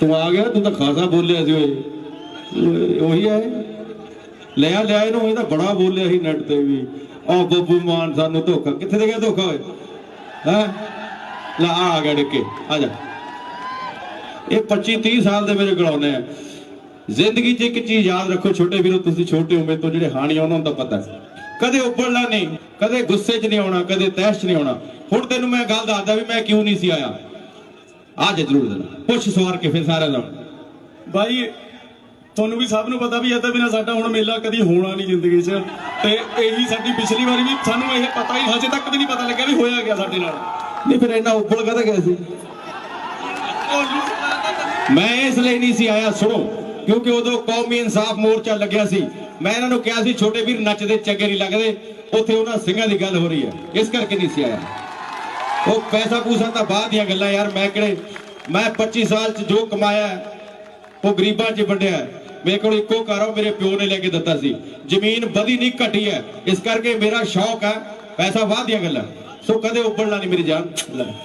ਤੂੰ ਆ ਗਿਆ ਤੂੰ ਤਾਂ ਖਾਸਾ ਬੋਲਿਆ ਸੀ ਓਏ। ਓਏ, ਉਹੀ ਹੈ ਲਿਆ ਲਿਆ ਇਹਨੂੰ ਇਹ ਤਾਂ ਬੜਾ ਬੋਲਿਆ ਸੀ ਨੈਟ ਤੇ ਵੀ। ਆ ਬੱਬੂ ਮਾਨ ਸਾਨੂੰ ਧੋਖਾ। ਕਿੱਥੇ ਦੇ ਗਿਆ ਧੋਖਾ ਓਏ? ਹੈ? ਲਾ ਆ ਗਿਆ ਡਿੱਕੇ। ਆ ਜਾ। ਇਹ 25 30 ਸਾਲ ਦੇ ਮੇਰੇ ਗਲਾਉਨੇ ਆ। ਜ਼ਿੰਦਗੀ 'ਚ ਇੱਕ ਚੀਜ਼ ਯਾਦ ਰੱਖੋ ਛੋਟੇ ਵੀਰੋ ਤੁਸੀਂ ਛੋਟੇ ਉਮਰ ਤੋਂ ਜਿਹੜੇ ਹਾਣੀ ਆ ਉਹਨਾਂ ਨੂੰ ਤਾਂ ਪਤਾ ਹੈ। ਕਦੇ ਉੱਪਰਲਾ ਨਹੀਂ ਕਦੇ ਗੁੱਸੇ 'ਚ ਨਹੀਂ ਆਉਣਾ ਕਦੇ ਤੈਸ਼ 'ਚ ਨਹੀਂ ਆਉਣਾ। ਹੁਣ ਤੈਨੂੰ ਮੈਂ ਗੱਲ ਦੱਸਦਾ ਵੀ ਮੈਂ ਕਿਉਂ ਨਹੀਂ ਸੀ ਆਇਆ। ਆ ਜਾ ਜ਼ਰੂਰ ਦੇਣਾ। ਪੁੱਛ ਸਵਾਰ ਕੇ ਫਿਰ ਸਾਰਿਆਂ ਨਾਲ। ਬਾਈ ਤੁਹਾਨੂੰ ਵੀ ਸਭ ਨੂੰ ਪਤਾ ਵੀ ਇਹ ਤਾਂ ਬਿਨਾ ਸਾਡਾ ਹੁਣ ਮੇਲਾ ਕਦੀ ਹੋਣਾ ਨਹੀਂ ਜ਼ਿੰਦਗੀ 'ਚ। ਤੇ ਇਹੀ ਸਾਡੀ ਪਿਛਲੀ ਵਾਰੀ ਵੀ ਸਾਨੂੰ ਇਹ ਪਤਾ ਹੀ ਹਜੇ ਤੱਕ ਵੀ ਨਹੀਂ ਪਤਾ ਲੱਗਿਆ ਵੀ ਹੋਇਆ ਗਿਆ ਸਾਡੇ ਨਾਲ। ਨਹੀਂ ਫਿਰ ਇੰਨਾ ਉੱਪਰ ਕਦੇ ਗਿਆ ਸੀ? ਮੈਂ ਇਸ ਲਈ ਨਹੀਂ ਸੀ ਆਇਆ ਸੁਣੋ। ਕਿਉਂਕਿ ਉਦੋਂ ਕੌਮੀ ਇਨਸਾਫ ਮੋਰਚਾ ਲੱਗਿਆ ਸੀ। ਮੈਂ ਇਹਨਾਂ ਨੂੰ ਕਿਹਾ ਸੀ ਛੋਟੇ ਵੀਰ ਨੱਚਦੇ ਚੰਗੇ ਨਹੀਂ ਲੱਗਦੇ। ਉੱਥੇ ਉਹਨਾਂ ਸਿੰਘਾਂ ਦੀ ਗੱਲ ਹੋ ਰਹੀ ਹੈ। ਇਸ ਕਰਕੇ ਨਹੀਂ ਸੀ ਆਇਆ। ਉਹ ਪੈਸਾ ਪੂਸਾ ਤਾਂ ਬਾਅਦ ਦੀਆਂ ਗੱਲਾਂ ਯਾਰ, ਮੈਂ ਕਿਹੜੇ, ਮੈਂ 25 ਸਾਲ ਚ ਜੋ ਕਮਾਇਆ ਉਹ ਗਰੀਬਾਂ 'ਚ ਵੰਡਿਆ ਮੇਰੇ ਕੋਲ ਇੱਕੋ ਘਰ ਆ ਮੇਰੇ ਪਿਓ ਨੇ ਲੈ ਕੇ ਦਿੱਤਾ ਸੀ। ਜ਼ਮੀਨ ਵਧੀ ਨਹੀਂ, ਘਟੀ ਹੈ। ਇਸ ਕਰਕੇ ਮੇਰਾ ਸ਼ੌਕ ਹੈ ਪੈਸਾ ਬਾਅਦ ਦੀਆਂ ਗੱਲਾਂ। ਸੋ ਕਦੇ ਉੱਪਰਲਾ ਨਹੀਂ ਮੇਰੀ ਜਾਨ।